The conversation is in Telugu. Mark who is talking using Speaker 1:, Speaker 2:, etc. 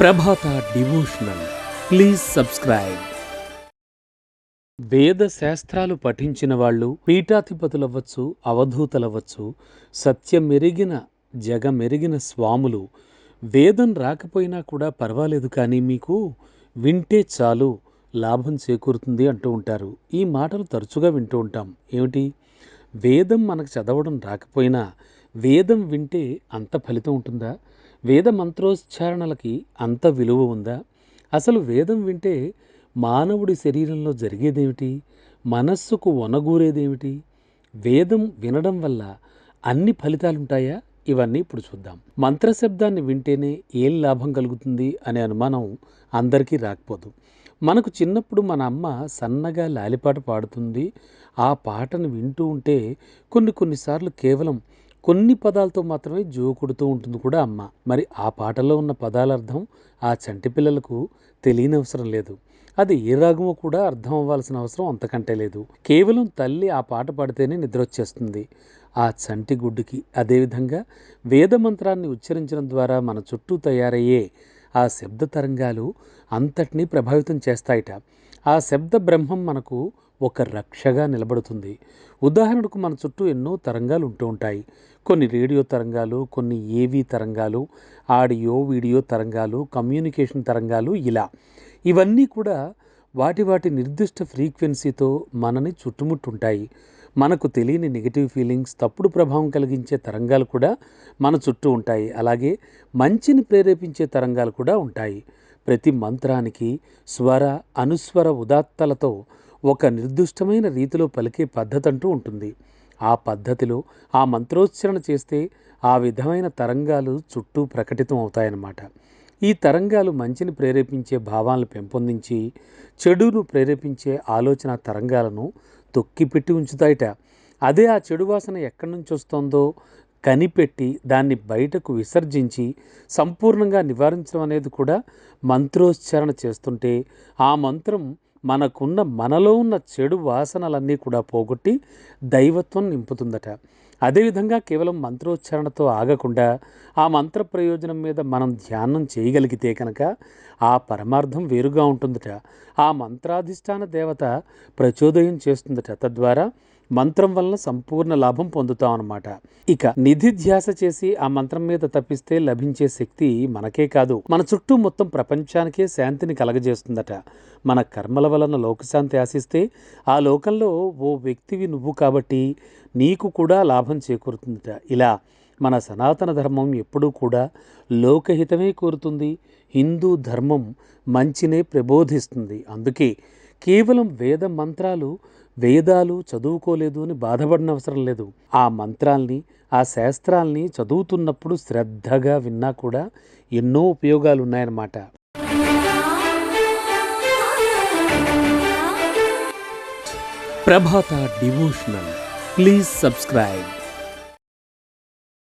Speaker 1: ప్రభాత డివోషనల్ ప్లీజ్ సబ్స్క్రైబ్ వేద శాస్త్రాలు పఠించిన వాళ్ళు పీఠాధిపతులవ్వచ్చు అవధూతలవ్వచ్చు సత్యం మెరిగిన జగమెరిగిన స్వాములు. వేదం రాకపోయినా కూడా పర్వాలేదు కానీ మీకు వింటే చాలు లాభం చేకూరుతుంది అంటూ ఉంటారు. ఈ మాటలు తరచుగా వింటూ ఉంటాం. ఏమిటి? వేదం మనకు చదవడం రాకపోయినా వేదం వింటే అంత ఫలితం ఉంటుందా? వేద మంత్రోచ్చారణలకి అంత విలువ ఉందా? అసలు వేదం వింటే మానవుడి శరీరంలో జరిగేదేమిటి? మనస్సుకు వనగూరేదేమిటి? వేదం వినడం వల్ల అన్ని ఫలితాలుంటాయా? ఇవన్నీ ఇప్పుడు చూద్దాం. మంత్రశబ్దాన్ని వింటేనే ఏం లాభం కలుగుతుంది అనే అనుమానం అందరికీ రాకపోదు. మనకు చిన్నప్పుడు మన అమ్మ సన్నగా లాలిపాట పాడుతుంది. ఆ పాటను వింటూ ఉంటే కొన్ని కొన్నిసార్లు కేవలం కొన్ని పదాలతో మాత్రమే జో కొడుతూ ఉంటుంది కూడా అమ్మ. మరి ఆ పాటలో ఉన్న పదాల అర్థం ఆ చంటి పిల్లలకు తెలియని అవసరం లేదు. అది ఏ రాగమో కూడా అర్థం అవ్వాల్సిన అవసరం అంతకంటే లేదు. కేవలం తల్లి ఆ పాట పాడితేనే నిద్ర వచ్చేస్తుంది ఆ చంటి గుడ్డుకి అదేవిధంగా వేద మంత్రాన్ని ఉచ్చరించడం ద్వారా మన చుట్టూ తయారయ్యే ఆ శబ్ద తరంగాలు అంతటినీ ప్రభావితం చేస్తాయిట. ఆ శబ్ద బ్రహ్మం మనకు ఒక రక్షగా నిలబడుతుంది. ఉదాహరణకు మన చుట్టూ ఎన్నో తరంగాలు ఉంటూ ఉంటాయి. కొన్ని రేడియో తరంగాలు కొన్ని ఏవీ తరంగాలు ఆడియో వీడియో తరంగాలు కమ్యూనికేషన్ తరంగాలు ఇలా. ఇవన్నీ కూడా వాటి వాటి నిర్దిష్ట ఫ్రీక్వెన్సీతో మనని చుట్టుముట్టుంటాయి. మనకు తెలియని నెగిటివ్ ఫీలింగ్స్ తప్పుడు ప్రభావం కలిగించే తరంగాలు కూడా మన చుట్టూ ఉంటాయి. అలాగే మంచిని ప్రేరేపించే తరంగాలు కూడా ఉంటాయి. ప్రతి మంత్రానికి స్వర అనుస్వర ఉదాత్తలతో ఒక నిర్దిష్టమైన రీతిలో పలికే పద్ధతి అంటూ ఉంటుంది. ఆ పద్ధతిలో ఆ మంత్రోచ్చరణ చేస్తే ఆ విధమైన తరంగాలు చుట్టూ ప్రకటితం అవుతాయన్నమాట. ఈ తరంగాలు మంచిని ప్రేరేపించే భావాలను పెంపొందించి చెడును ప్రేరేపించే ఆలోచన తరంగాలను తొక్కిపెట్టి ఉంచుతాయిట. అదే ఆ చెడు వాసన ఎక్కడి నుంచి వస్తుందో కనిపెట్టి దాన్ని బయటకు విసర్జించి సంపూర్ణంగా నివారించడం అనేది కూడా మంత్రోచ్చారణ చేస్తుంటే ఆ మంత్రం మనకున్న మనలో ఉన్న చెడు వాసనలన్నీ కూడా పోగొట్టి దైవత్వం నింపుతుందట. అదేవిధంగా కేవలం మంత్రోచ్చారణతో ఆగకుండా ఆ మంత్ర ప్రయోజనం మీద మనం ధ్యానం చేయగలిగితే కనుక ఆ పరమార్థం వేరుగా ఉంటుందట. ఆ మంత్రాధిష్టాన దేవత ప్రచోదయం చేస్తుందట. తద్వారా మంత్రం వలన సంపూర్ణ లాభం పొందుతాం అన్నమాట ఇక నిధి ధ్యాస చేసి ఆ మంత్రం మీద తప్పిస్తే లభించే శక్తి మనకే కాదు. మన చుట్టూ మొత్తం ప్రపంచానికే శాంతిని కలగజేస్తుందట. మన కర్మల వలన లోకశాంతి ఆశిస్తే ఆ లోకంలో ఓ వ్యక్తివి నువ్వు కాబట్టి నీకు కూడా లాభం చేకూరుతుందట. ఇలా మన సనాతన ధర్మం ఎప్పుడూ కూడా లోకహితమే కోరుతుంది. హిందూ ధర్మం మంచినే ప్రబోధిస్తుంది. అందుకే కేవలం వేద మంత్రాలు వేదాలు చదువుకోలేదు అని బాధపడిన అవసరం లేదు. ఆ మంత్రాల్ని ఆ శాస్త్రాల్ని చదువుతున్నప్పుడు శ్రద్ధగా విన్నా కూడా ఎన్నో ఉపయోగాలు ఉన్నాయన్నమాట ప్రభాత డివోషనల్. Please subscribe.